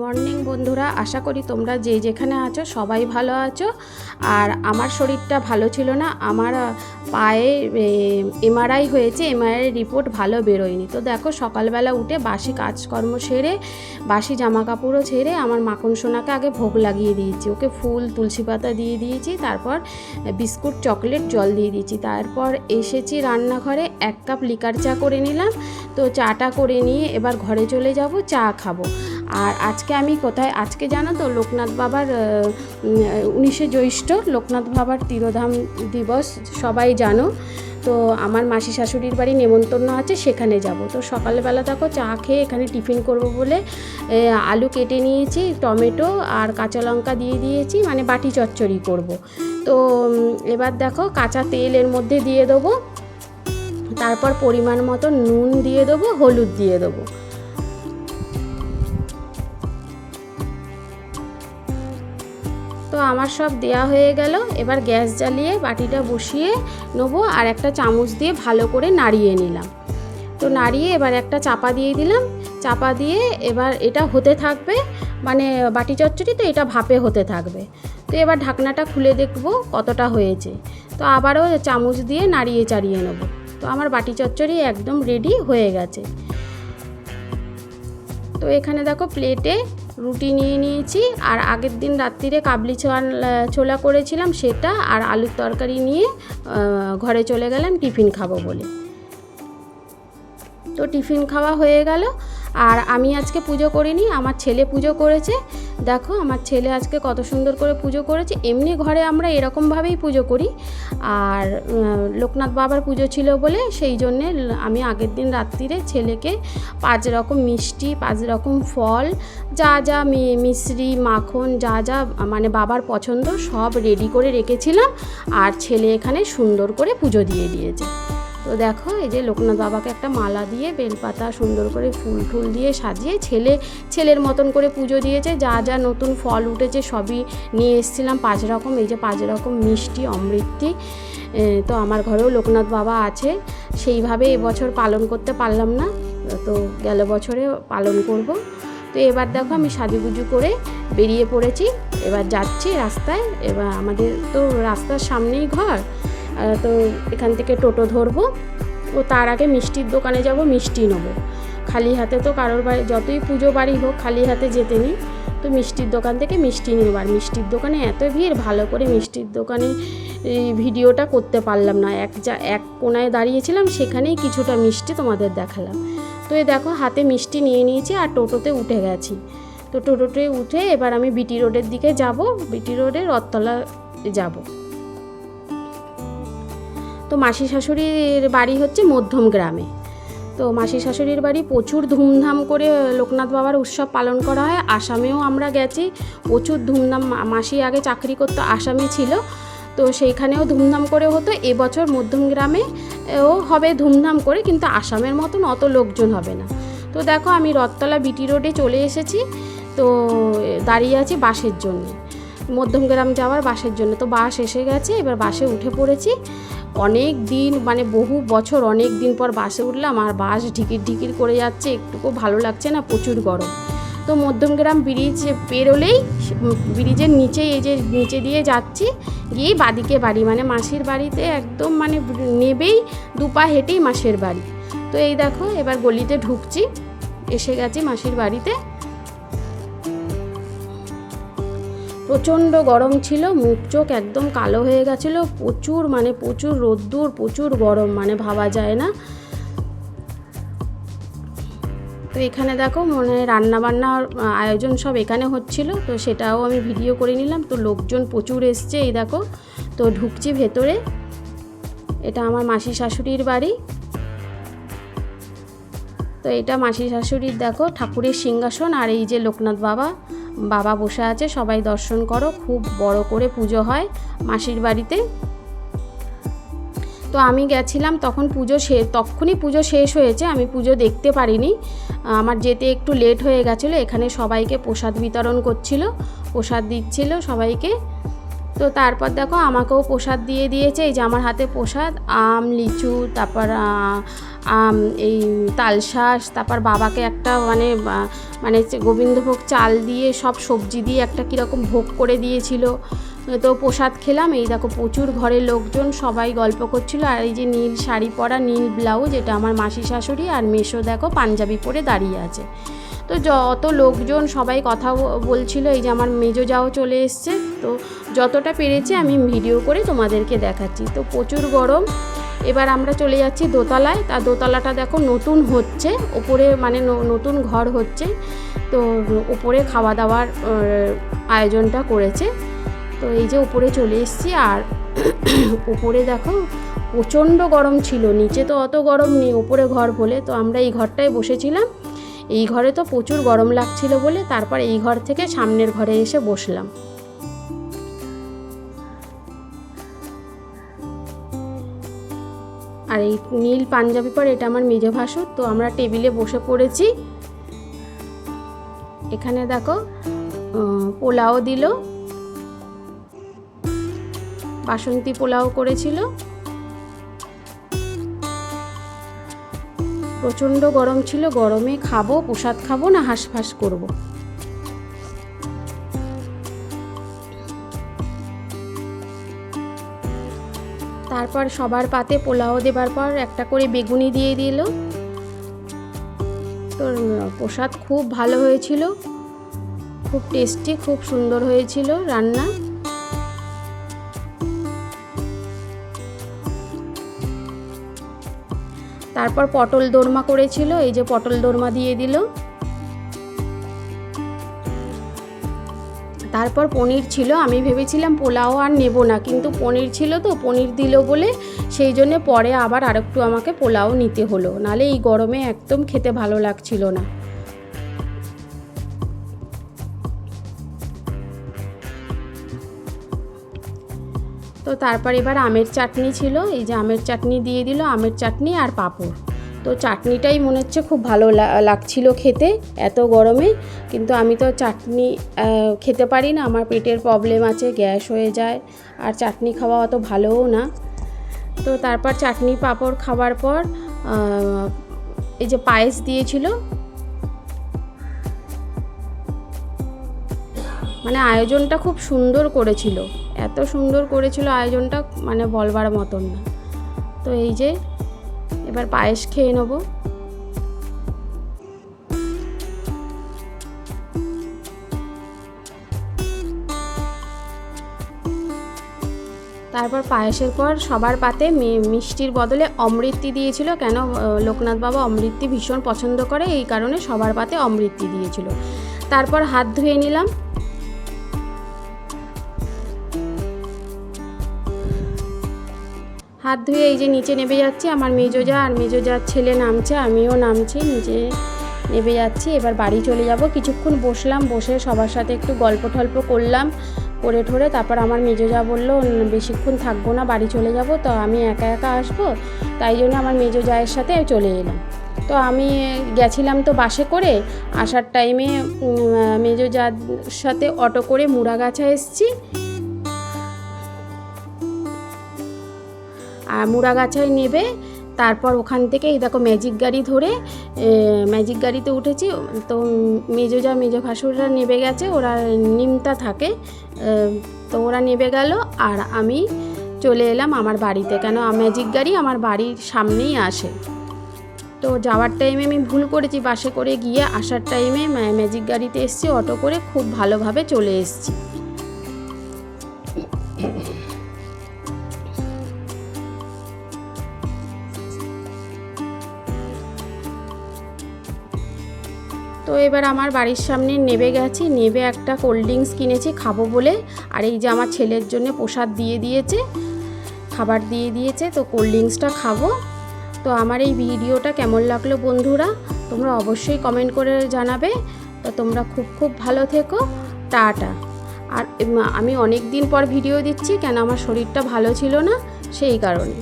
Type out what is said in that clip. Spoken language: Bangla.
মর্নিং বন্ধুরা। আশা করি তোমরা যে যেখানে আছো, সবাই ভালো আছো। আর আমার শরীরটা ভালো ছিল না। আমার পায়ে এমআরআই হয়েছে। এমআরআই রিপোর্ট ভালো বেরোয়নি। তো দেখো, সকালবেলা উঠে বাসি কাজকর্ম সেরে, বাসি জামা কাপড়ও ছেড়ে আমার মাখন সোনাকে আগে ভোগ লাগিয়ে দিয়েছি। ওকে ফুল, তুলসী পাতা দিয়ে দিয়েছি। তারপর বিস্কুট, চকলেট, জল দিয়ে দিয়েছি। তারপর এসেছি রান্নাঘরে। এক কাপ লিকার চা করে নিলাম। তো চাটা করে নিয়ে এবার ঘরে চলে যাব, চা খাব। আর আজকে আমি কোথায়, আজকে জানো তো লোকনাথ বাবার উনিশে জ্যৈষ্ঠ লোকনাথ বাবার তিরোধাম দিবস, সবাই জানো। তো আমার মাসি শাশুড়ির বাড়ি নেমন্তন্ন আছে, সেখানে যাব। তো সকালবেলা দেখো চা খেয়ে এখানে টিফিন করব বলে আলু কেটে নিয়েছি, টমেটো আর কাঁচা লঙ্কা দিয়ে দিয়েছি মানে বাটি চচ্চড়ি করব। তো এবার দেখো কাঁচা তেল এর মধ্যে দিয়ে দেবো, তারপর পরিমাণ মতো নুন দিয়ে দেবো, হলুদ দিয়ে দেবো। আমার সব দেয়া হয়ে গেল। এবার গ্যাস জ্বালিয়ে বাটিটা বসিয়ে নেব আর একটা চামচ দিয়ে ভালো করে নাড়িয়ে নিলাম। তো নাড়িয়ে এবার একটা চাপা দিয়ে দিলাম। চাপা দিয়ে এবার এটা হতে থাকবে। মানে বাটি চচ্চড়ি তো এটা ভাপে হতে থাকবে। তো এবার ঢাকনাটা খুলে দেখব কতটা হয়েছে। তো আবারও চামচ দিয়ে নাড়িয়ে চাড়িয়ে নেব। তো আমার বাটি চচ্চড়ি একদম রেডি হয়ে গেছে। তো এখানে দেখো প্লেটে রুটি নিয়ে নিয়েছি আর আগের দিন রাত্রিরে কাবলি ছোলা ছোলা করেছিলাম সেটা আর আলুর তরকারি নিয়ে ঘরে চলে গেলাম টিফিন খাব বলে। তো টিফিন খাওয়া হয়ে গেল। আর আমি আজকে পুজো করিনি, আমার ছেলে পুজো করেছে। দেখো, আমার ছেলে আজকে কত সুন্দর করে পুজো করেছে। এমনি ঘরে আমরা এরকমভাবেই পুজো করি। আর লোকনাথ বাবার পুজো ছিল বলে সেই জন্যে আমি আগের দিন রাত্রিরে ছেলেকে পাঁচ রকম মিষ্টি, পাঁচ রকম ফল, যা যা মিশ্রি, মাখন, যা যা মানে বাবার পছন্দ সব রেডি করে রেখেছিলাম। আর ছেলে এখানে সুন্দর করে পুজো দিয়ে দিয়েছে। তো দেখো, এই যে লোকনাথ বাবাকে একটা মালা দিয়ে বেলপাতা সুন্দর করে ফুল টুল দিয়ে সাজিয়ে ছেলে, ছেলের মতন করে পুজো দিয়েছে। যা যা নতুন ফল উঠেছে সবই নিয়ে এসেছিলাম। পাঁচ রকম, এই যে পাঁচ রকম মিষ্টি, অমৃতি তো আমার ঘরেও লোকনাথ বাবা আছে। সেইভাবে এবছর পালন করতে পারলাম না। তো গেল বছরে পালন করব। তো এবার দেখো, আমি সাজুগুজু করে বেরিয়ে পড়েছি। এবার যাচ্ছি রাস্তায়। এবার আমাদের তো রাস্তার সামনেই ঘর। তো এখান থেকে টোটো ধরবো। ও তার আগে মিষ্টির দোকানে যাব, মিষ্টি নেব। খালি হাতে তো কারোর বাড়ি, যতই পুজো বাড়ি হোক, খালি হাতে যেতে নেই। তো মিষ্টির দোকান থেকে মিষ্টি নেব। আর মিষ্টির দোকানে এত ভিড়, ভালো করে মিষ্টির দোকানে ভিডিওটা করতে পারলাম না। এক যা, এক কোনায় দাঁড়িয়েছিলাম, সেখানেই কিছুটা মিষ্টি তোমাদের দেখালাম। তো এই দেখো, হাতে মিষ্টি নিয়ে নিয়েছি আর টোটোতে উঠে গেছি। তো টোটোতে উঠে এবার আমি বিটি রোডের দিকে যাব। বিটি রোডে রথতলা যাব। তো মাসি শাশুড়ির বাড়ি হচ্ছে মধ্যম গ্রামে। তো মাসি শাশুড়ির বাড়ি প্রচুর ধুমধাম করে লোকনাথ বাবার উৎসব পালন করা হয়। আসামেও আমরা গেছি, প্রচুর ধুমধাম মাসি আগে চাকরি করতো, আসামে ছিল। তো সেইখানেও ধুমধাম করে হতো। এবছর মধ্যম গ্রামে ও হবে ধুমধাম করে, কিন্তু আসামের মতন অত লোকজন হবে না। তো দেখো আমি রথতলা বিটি রোডে চলে এসেছি। তো দাঁড়িয়ে আছি বাসের জন্য। মধ্যমগ্রাম যাওয়ার বাসের জন্য। তো বাস এসে গেছে, এবার বাসে উঠে পড়েছি। অনেক দিন মানে বহু বছর, অনেক দিন পর বাসে উঠলাম, আর বাস ঢিকির ঢিকির করে যাচ্ছে। একটুকু ভালো লাগছে না, প্রচুর গরম। তো মধ্যমগ্রাম ব্রিজ পেরোলেই ব্রিজের নিচে এই যে নিচে দিয়ে যাচ্ছি, গিয়েই বাদিকে বাড়ি। মানে মাসির বাড়িতে একদম মানে নেবেই দুপা হেঁটেই মাসির বাড়ি। তো এই দেখো, এবার গলিতে ঢুকছি। এসে গেছি মাসির বাড়িতে। প্রচণ্ড গরম ছিল, মুখ চোখ একদম কালো হয়ে গেছিল, প্রচুর মানে প্রচুর রোদ্দুর, প্রচুর গরম মানে ভাবা যায় না। তো এখানে দেখো মানে রান্না বান্নার আয়োজন সব এখানে হচ্ছিল, তো সেটাও আমি ভিডিও করে নিলাম। তো লোকজন প্রচুর এসছে, এই দেখো, তো ঢুকছি ভেতরে। এটা আমার মাসি শাশুড়ির বাড়ি। তো এটা মাসি শাশুড়ির, দেখো, ঠাকুরের সিংহাসন আর এই যে লোকনাথ বাবা। বাবা বসে আছে, সবাই দর্শন করো, খুব বড় করে পুজো হয় মাসির বাড়িতে। তো আমি গেছিলাম, তখন পুজো সে তখনই পুজো শেষ হয়েছে, আমি পুজো দেখতে পারিনি। আমার যেতে একটু লেট হয়ে গেছিল, এখানে সবাইকে প্রসাদ বিতরণ করছিল, প্রসাদ দিচ্ছিল সবাইকে। তো তারপর দেখো আমাকেও প্রসাদ দিয়ে দিয়েছে, এই যে আমার হাতে প্রসাদ, আম, লিচু, তারপর আম, এই তালশাঁস তারপর বাবাকে একটা মানে মানে গোবিন্দভোগ চাল দিয়ে সব সবজি দিয়ে একটা কীরকম ভোগ করে দিয়েছিল। তো প্রসাদ খেলাম, এই দেখো প্রচুর ঘরের লোকজন সবাই গল্প করছিল, আর এই যে নীল শাড়ি পরা নীল ব্লাউজ, এটা আমার মাসি শাশুড়ি আর মেশো দেখো পাঞ্জাবি পরে দাঁড়িয়ে আছে। তো যত লোকজন সবাই কথা বলছিল, এই যে আমার মেজো যাও চলে এসছে, তো যতটা পেরেছি আমি ভিডিও করে তোমাদেরকে দেখাচ্ছি। তো প্রচুর গরম, এবার আমরা চলে যাচ্ছি দোতলায়। তা দোতলাটা দেখো নতুন হচ্ছে, ওপরে মানে নতুন ঘর হচ্ছে, তো ওপরে খাওয়া দাওয়ার আয়োজনটা করেছে। তো এই যে উপরে চলে এসেছি, আর উপরে দেখো প্রচণ্ড গরম ছিল, নিচে তো অত গরম নেই, ওপরে ঘর বলে। তো আমরা এই ঘরটায় বসেছিলাম এই ঘরে তো প্রচুর গরম লাগছিল বলে তারপর এই ঘর থেকে সামনের ঘরে এসে বসলাম। আর এই নীল পাঞ্জাবি পর এটা আমার মেজ ভাসুর, তো আমরা টেবিলে বসে পড়েছি। এখানে দেখো পোলাও দিল, বাসন্তী পোলাও করেছিল। প্রচণ্ড গরম ছিল, গরমে খাব, প্রসাদ খাব, না হাঁসফাঁস করব। তারপর সবার পাতে পোলাও দেবার পর একটা করে বেগুনি দিয়ে দিল। তো প্রসাদ খুব ভালো হয়েছিল, খুব টেস্টি খুব সুন্দর হয়েছিল রান্না। তারপর পটল দোরমা করেছিল, এই যে পটল দোরমা দিয়ে দিল। তারপর পনির ছিল, আমি ভেবেছিলাম পোলাও আর নেব না, কিন্তু পনির ছিল তো, পনির দিল বলে সেই জন্য পরে আবার আরেকটু আমাকে পোলাও নিতে হলো, নালে এই গরমে একদম খেতে ভালো লাগছিল না। তো তারপর এবার আমের চাটনি ছিল, এই যে আমের চাটনি দিয়ে দিল আমের চাটনি আর পাঁপড়। তো চাটনিটাই মনে হচ্ছে খুব ভালো লাগছিল খেতে, এত গরমে, কিন্তু আমি তো চাটনি খেতে পারি না, আমার পেটের প্রবলেম আছে, গ্যাস হয়ে যায়, আর চাটনি খাওয়া অত ভালোও না। তো তারপর চাটনি পাঁপড় খাওয়ার পর এই যে পায়েস দিয়েছিল মানে আয়োজনটা খুব সুন্দর করেছিল। এত সুন্দর করেছিল আয়োজনটা মানে বলবার মতন না। তো এই যে, এবার পায়েস খেয়ে নেব। তারপর পায়েসের পর সবার পাতে মিষ্টির বদলে অমৃতি দিয়েছিল। কেন? লোকনাথ বাবা অমৃতি ভীষণ পছন্দ করে, এই কারণে সবার পাতে অমৃতি দিয়েছিল। তারপর হাত ধুয়ে নিলাম। হাত ধুয়ে এই যে নিচে নেমে যাচ্ছি, আমার মেজো যা আর মেজো যার ছেলে নামছে, আমিও নামছি, নিচে নেমে যাচ্ছি, এবার বাড়ি চলে যাব। কিছুক্ষণ বসলাম, বসে সবার সাথে একটু গল্প টল্প করলাম, করে ঠোরে তারপর আমার মেজো যা বলল বেশিক্ষণ থাকব না, বাড়ি চলে যাব, তো আমি একা একা আসব, তাই জন্য আমার মেজো জায়ের সাথে চলে এলাম। তো আমি গেছিলাম তো বাসে করে, আসার টাইমে মেজো যার সাথে অটো করে মুড়াগাছা এসছি আর মুড়াগাছায় নেবে। তারপর ওখান থেকে এই দেখো ম্যাজিক গাড়ি ধরে ম্যাজিক গাড়িতে উঠেছি। তো মেজো যা, মেজো ভাসুররা নেবে গেছে, ওরা নিমতা থাকে। তো ওরা নেবে গেল আর আমি চলে এলাম আমার বাড়িতে। কেন ম্যাজিক গাড়ি আমার বাড়ির সামনেই আসে। তো যাওয়ার টাইমে আমি ভুল করেছি, বাসে করে গিয়ে আসার টাইমে ম্যাজিক গাড়িতে এসছি, অটো করে খুব ভালোভাবে চলে এসেছি। তো এবার আমার বাড়ির সামনে নেবে গেছি, নেবে একটা কোল্ড ড্রিঙ্কস কিনেছি, খাব বলে। আর এই যে আমার ছেলের জন্য প্রসাদ দিয়ে দিয়েছে, খাবার দিয়ে দিয়েছে, তো কোল্ড ড্রিঙ্কসটা খাব। তো আমার এই ভিডিওটা কেমন লাগল বন্ধুরা, তোমরা অবশ্যই কমেন্ট করে জানাবে। তো তোমরা খুব খুব ভালো থেকো, টাটা। আর আমি অনেক দিন পর ভিডিও দিচ্ছি, কেন আমার শরীরটা ভালো ছিল না, সেই কারণে।